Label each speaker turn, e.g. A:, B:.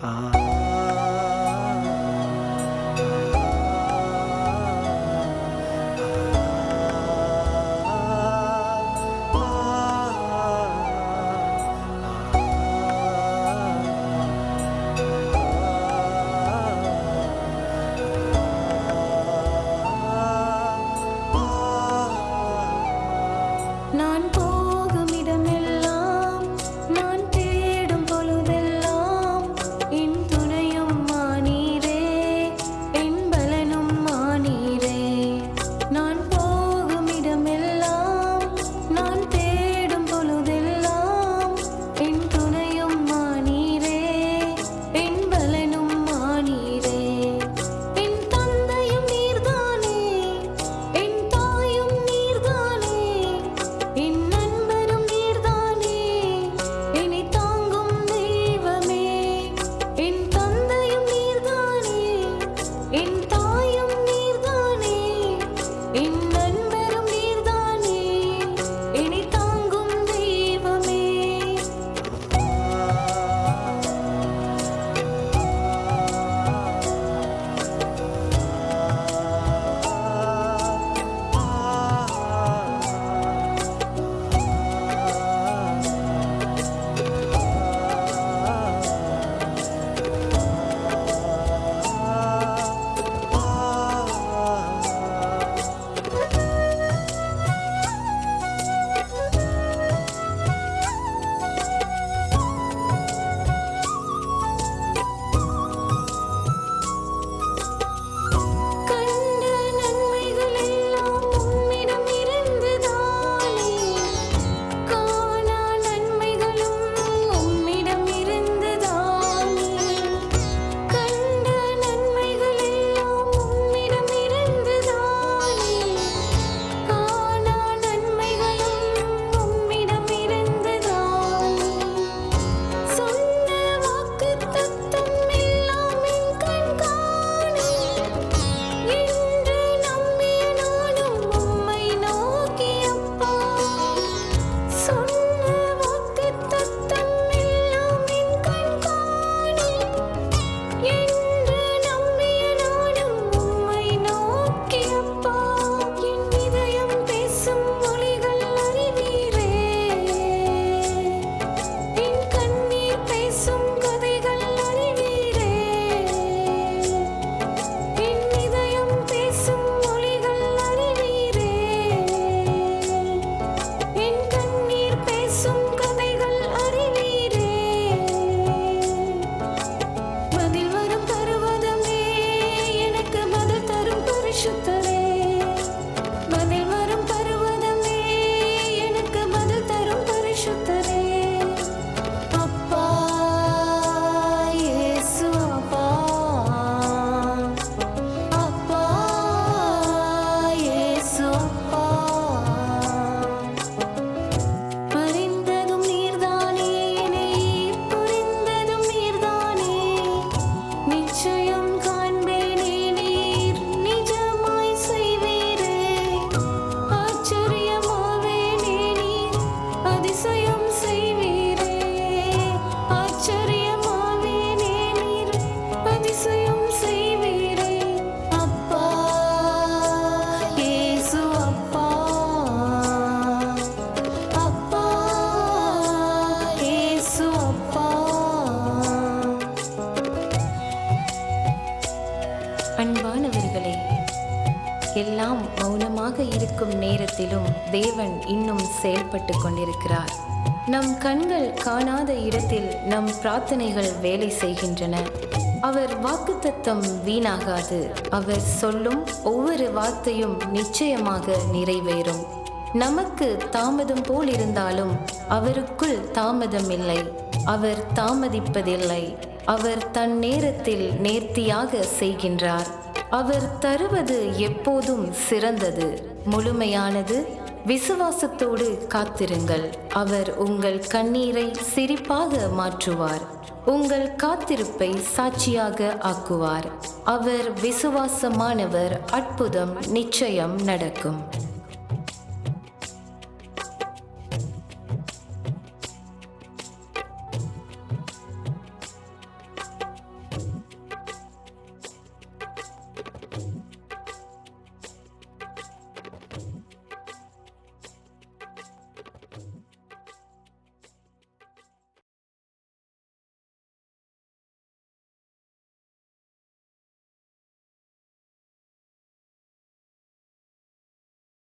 A: 啊。You. அன்பானவர்களே எல்லாம் மௌனமாக இருக்கும் நேரத்திலும் தேவன் இன்னும் செயல்பட்டு கொண்டிருக்கிறார். நம் கண்கள் காணாத இடத்தில் நம் பிரார்த்தனைகள் வேலை செய்கின்றன. அவர் வாக்குத்தத்தம் வீணாகாது. அவர் சொல்லும் ஒவ்வொரு வார்த்தையும் நிச்சயமாக நிறைவேறும். நமக்கு தாமதம் போல் இருந்தாலும் அவருக்குள் தாமதம் இல்லை. அவர் தாமதிப்பதில்லை. அவர் தன் நேரத்தில் நேர்த்தியாக செய்கின்றார். அவர் தருவது எப்போதும் சிறந்தது. முழுமையானது விசுவாசத்தோடு காத்திருங்கள். அவர் உங்கள் கண்ணீரை சிரிப்பாக மாற்றுவார். உங்கள் காத்திருப்பை சாட்சியாக ஆக்குவார். அவர் விசுவாசமானவர் அற்புதம் நிச்சயம் நடக்கும்.